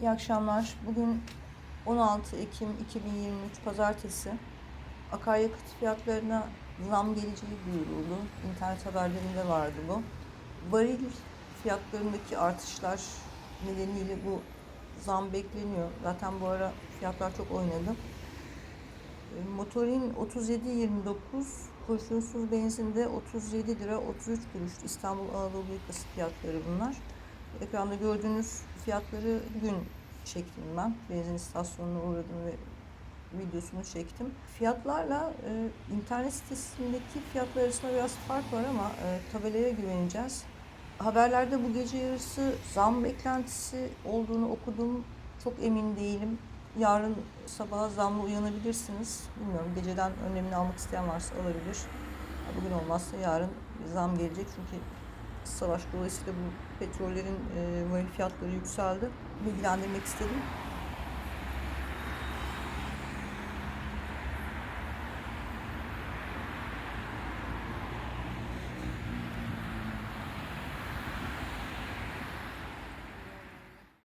İyi akşamlar. Bugün 16 Ekim 2023 Pazartesi. Akaryakıt fiyatlarına zam geleceği duyuruldu. İnternet haberlerinde vardı bu. Varil fiyatlarındaki artışlar nedeniyle bu zam bekleniyor. Zaten bu ara fiyatlar çok oynadı. E, Motorin 37.29, kurşunsuz benzinde 37 lira 33 kuruş İstanbul Anadolu yakası fiyatları bunlar. Ekranda gördüğünüz fiyatları bugün çektim ben. Benzin istasyonuna uğradım ve videosunu çektim. Fiyatlarla e, internet sitesindeki fiyatlar arasında biraz fark var ama e, tabelaya güveneceğiz. Haberlerde bu gece yarısı zam beklentisi olduğunu okudum. Çok emin değilim. Yarın sabaha zamla uyanabilirsiniz. Bilmiyorum geceden önlemini almak isteyen varsa alabilir. Bugün olmazsa yarın zam gelecek çünkü savaş dolayısıyla bu petrollerin varil fiyatları yükseldi. Bilgilendirmek istedim.